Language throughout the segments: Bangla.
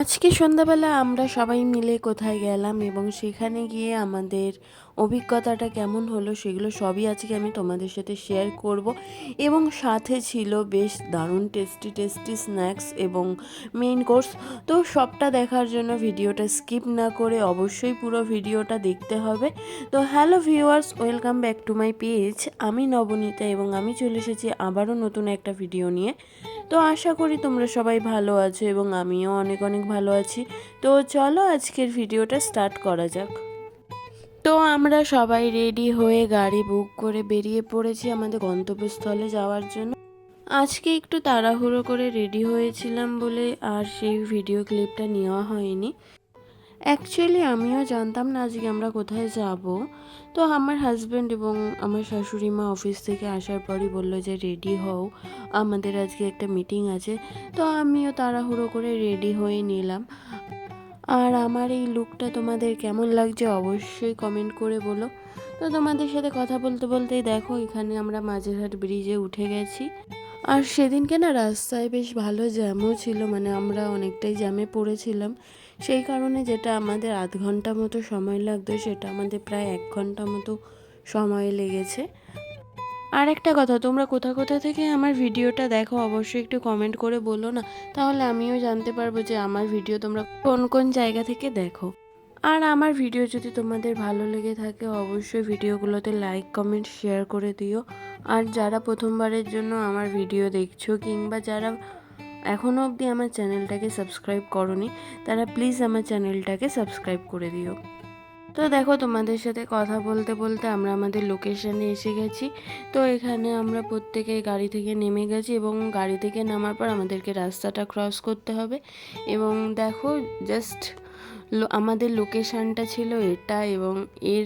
আজকে সন্ধ্যাবেলা আমরা সবাই মিলে কোথায় গেলাম এবং সেখানে গিয়ে আমাদের অভিজ্ঞতাটা কেমন হলো সেগুলো সবই আজকে আমি তোমাদের সাথে শেয়ার করব। এবং সাথে ছিল বেশ দারুণ টেস্টি টেস্টি স্ন্যাক্স এবং মেইন কোর্স তো সবটা দেখার জন্য ভিডিওটা স্কিপ না করে অবশ্যই পুরো ভিডিওটা দেখতে হবে। তো hello viewers welcome back to my page আমি নবনীতা এবং আমি চলে এসেছি আবারও নতুন একটা ভিডিও নিয়ে। তো আশা করি তোমরা সবাই ভালো আছো এবং আমিও অনেক অনেক ভালো আছি। তো চলো আজকের ভিডিওটা স্টার্ট করা যাক। তো আমরা সবাই রেডি হয়ে গাড়ি বুক করে বেরিয়ে পড়েছি আমাদের গন্তব্যস্থলে যাওয়ার জন্য। আজকে একটু তাড়াহুড়ো করে রেডি হয়েছিলাম বলে আর সেই ভিডিও ক্লিপটা নেওয়া হয়নি। অ্যাকচুয়ালি আমিও জানতাম না আজকে আমরা কোথায় যাব। তো আমার হাজব্যান্ড এবং আমার শাশুড়ি মা অফিস থেকে আসার পরই বলল যে রেডি হও। আমাদের আজকে একটা মিটিং আছে। তো আমিও তাড়াহুড়ো করে রেডি হয়ে নিলাম। আর আমার এই লুকটা তোমাদের কেমন লাগছে অবশ্যই কমেন্ট করে বলো। তো তোমাদের সাথে কথা বলতে বলতেই দেখো, এখানে আমরা মাঝেরহাট ব্রিজে উঠে গেছি। আর সেদিনকে না রাস্তায় বেশ ভালো জ্যামও ছিল মানে আমরা অনেকটাই জ্যামে পড়েছিলাম। সেই কারণে যেটা আমাদের আধ ঘণ্টা মতো সময় লাগতো, সেটা আমাদের প্রায় এক ঘণ্টা মতো সময় লেগেছে। আর একটা কথা, তোমরা কোথা কোথা থেকে আমার ভিডিওটা দেখো অবশ্যই একটু কমেন্ট করে বলো না, তাহলে আমিও জানতে পারব যে আমার ভিডিও তোমরা কোন কোন জায়গা থেকে দেখো। আর আমার ভিডিও যদি তোমাদের ভালো লেগে থাকে, অবশ্যই ভিডিওগুলোতে লাইক কমেন্ট শেয়ার করে দিও। আর যারা প্রথমবারের জন্য আমার ভিডিও দেখছ কিংবা যারা এখনও অবধি আমার চ্যানেলটাকে সাবস্ক্রাইব করনি, তারা প্লিজ আমার চ্যানেলটাকে সাবস্ক্রাইব করে দিও। তো দেখো তোমাদের সাথে কথা বলতে বলতে আমরা আমাদের লোকেশানে এসে গেছি। তো এখানে আমরা প্রত্যেকে গাড়ি থেকে নেমে গেছি এবং গাড়ি থেকে নামার পর আমাদেরকে রাস্তাটা ক্রস করতে হবে। এবং দেখো জাস্ট আমাদের লোকেশানটা ছিল এটা এবং এর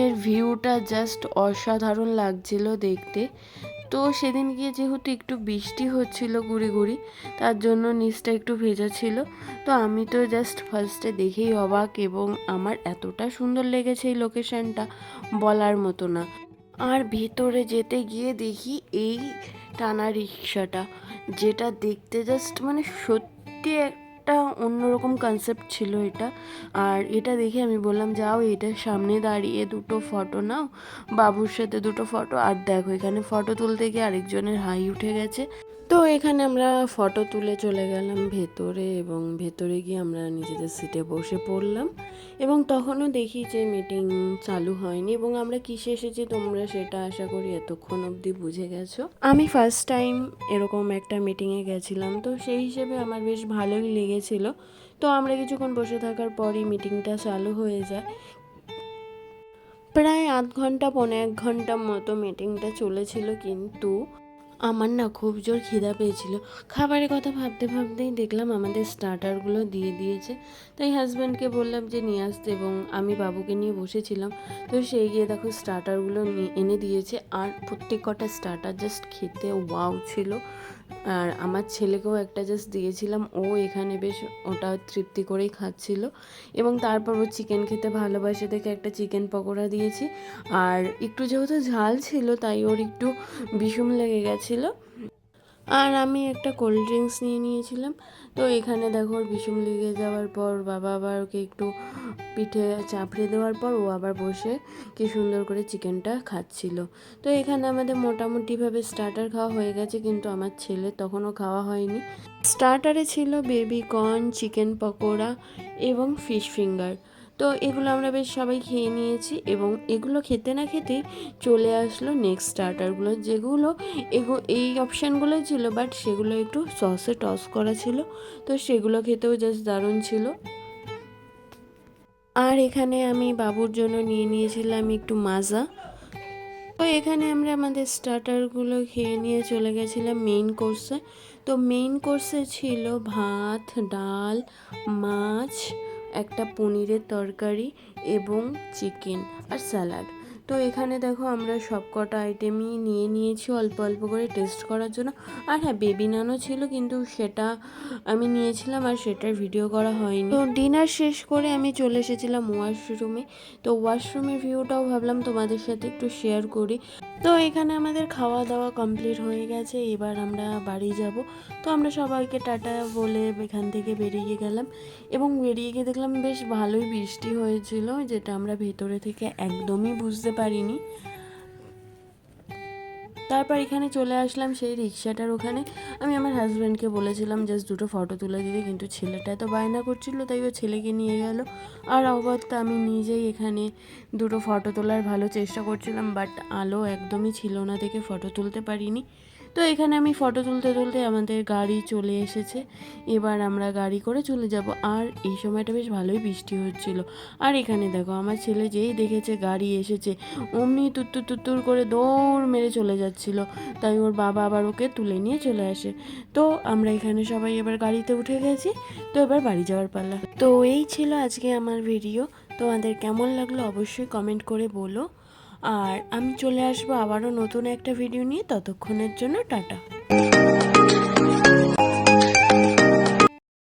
এর ভিউটা জাস্ট অসাধারণ লাগছিল দেখতে। তো সেদিন গিয়ে যেহেতু একটু বৃষ্টি হচ্ছিল গুড়ি গুড়ি তার জন্য নিচটা একটু ভেজা ছিল। তো আমি তো জাস্ট ফার্স্টে দেখেই অবাক এবং আমার এতটা সুন্দর লেগেছে এই লোকেশানটা বলার মতো না। আর ভেতরে যেতে গিয়ে দেখি এই টানা রিক্সাটা, যেটা দেখতে জাস্ট মানে সত্যি একটা অন্যরকম কনসেপ্ট ছিল এটা। আর এটা দেখে আমি বললাম, যাও এটার সামনে দাঁড়িয়ে দুটো ফটো নাও, বাবুর সাথে দুটো ফটো আর দেখো, এখানে ফটো তুলতে গিয়ে আরেকজনের হাই উঠে গেছে। তো এখানে আমরা ফটো তুলে চলে গেলাম ভেতরে এবং ভেতরে গিয়ে আমরা নিজেদের সিটে বসে পড়লাম এবং তখনও দেখি যে মিটিং চালু হয়নি এবং আমরা কিসে এসেছি তোমরা সেটা আশা করি এতক্ষণ অবধি বুঝে গেছো। আমি ফার্স্ট টাইম এরকম একটা মিটিংয়ে গেছিলাম তো সেই হিসেবে আমার বেশ ভালোই লেগেছিল। তো আমরা কিছুক্ষণ বসে থাকার পরই মিটিংটা চালু হয়ে যায়। প্রায় আধ ঘণ্টা, পৌনে এক ঘণ্টার মতো মিটিংটা চলেছিল কিন্তু আমার না খুব জোর খিদা পেয়েছিল। খাবারের কথা ভাবতে ভাবতেই দেখলাম আমাদের স্টার্টারগুলো দিয়ে দিয়েছে। তাই হাজব্যান্ডকে বললাম যে, নিয়ে আসতে। এবং আমি বাবুকে নিয়ে বসেছিলাম। তো সেই গিয়ে দেখো স্টার্টারগুলো এনে দিয়েছে। আর প্রত্যেক কটা স্টার্টার জাস্ট খেতে ওয়াও ছিল। আর আমার ছেলেকেও একটা জাস্ট দিয়েছিলাম। ও এখানে বেশ ওটা তৃপ্তি করেই খাচ্ছিল। এবং তারপর ও চিকেন খেতে ভালোবাসে দেখে একটা চিকেন পকোড়া দিয়েছি। আর একটু যেহেতু ঝাল ছিল, তাই ওর একটু বিষম লেগে গেছিল আর আমি একটা কোল্ড ড্রিঙ্কস নিয়ে নিয়েছিলাম। তো এখানে দেখো বিষম লেগে যাওয়ার পর বাবা আবার ওকে একটু পিঠে চাপড়ে দেওয়ার পর ও আবার বসে কি সুন্দর করে চিকেনটা খাচ্ছিল। তো এখানে আমাদের মোটামুটিভাবে স্টার্টার খাওয়া হয়ে গেছে, কিন্তু আমার ছেলে তখনও খাওয়া হয়নি। স্টার্টারে ছিল বেবি কর্ন চিকেন পকোড়া এবং ফিশ ফিঙ্গার তো এগুলো আমরা বেশ সবাই খেয়ে নিয়েছি এবং এগুলো খেতে না খেতেই চলে আসলো নেক্সট স্টার্টারগুলো যেগুলো এগু এই অপশানগুলো ছিল বাট সেগুলো একটু সসে টস করা ছিল, তো সেগুলো খেতেও জাস্ট দারুণ ছিল। আর এখানে আমি বাবুর জন্য নিয়ে নিয়েছিলাম একটু মাজা। তো এখানে আমরা আমাদের স্টার্টারগুলো খেয়ে নিয়ে চলে গেছিলাম মেইন কোর্সে তো মেইন কোর্সে ছিল ভাত, ডাল, মাছ একটা পনিরের তরকারি এবং চিকেন আর স্যালাড। তো এখানে দেখো আমরা সব কটা আইটেমই নিয়ে নিয়েছি অল্প অল্প করে টেস্ট করার জন্য। আর হ্যাঁ বেবি নানও ছিল, কিন্তু সেটা আমি নিয়েছিলাম আর সেটার ভিডিও করা হয়নি। তো ডিনার শেষ করে আমি চলে এসেছিলাম ওয়াশরুমে তো ওয়াশরুমের ভিউটাও ভাবলাম তোমাদের সাথে একটু শেয়ার করি। তো এখানে আমাদের খাওয়া দাওয়া কমপ্লিট হয়ে গেছে, এবার আমরা বাড়ি যাব। তো আমরা সবাইকে টাটা বলে এখান থেকে বেরিয়ে গেলাম। এবং বেরিয়ে গিয়ে দেখলাম বেশ ভালোই বৃষ্টি হয়েছিল, যেটা আমরা ভেতরে থেকে একদমই বুঝতে পারিনি। তারপর এখানে চলে আসলাম সেই রিক্সাটার ওখানে। আমি আমার হাজব্যান্ডকে বলেছিলাম জাস্ট দুটো ফটো তুলে দিতে কিন্তু ছেলেটা তো বায়না করছিল, তাই ও ছেলেকে নিয়ে গেল। আর অবাকটা আমি নিজেই এখানে দুটো ফটো তোলার ভালো চেষ্টা করছিলাম বাট আলো একদমই ছিল না দেখে ফটো তুলতে পারিনি। তো এখানে আমি ফটো তুলতে তুলতে আমাদের গাড়ি চলে এসেছে। এবার আমরা গাড়ি করে চলে যাব। আর এই সময়টা বেশ ভালোই বৃষ্টি হচ্ছিল। আর এখানে দেখো, আমার ছেলে যেই দেখেছে গাড়ি এসেছে, অমনি তুত্তুর তুত্তুর করে দৌড় মেরে চলে যাচ্ছিল। তাই ওর বাবা আবার ওকে তুলে নিয়ে চলে আসে। তো আমরা এখানে সবাই এবার গাড়িতে উঠে গেছি। তো এবার বাড়ি যাওয়ার পালা। তো এই ছিল আজকে আমার ভিডিও। তোমাদের কেমন লাগল অবশ্যই কমেন্ট করে বলো। আর আমি চলে আসব আবারও নতুন একটা ভিডিও নিয়ে। ততক্ষণের জন্য টাটা।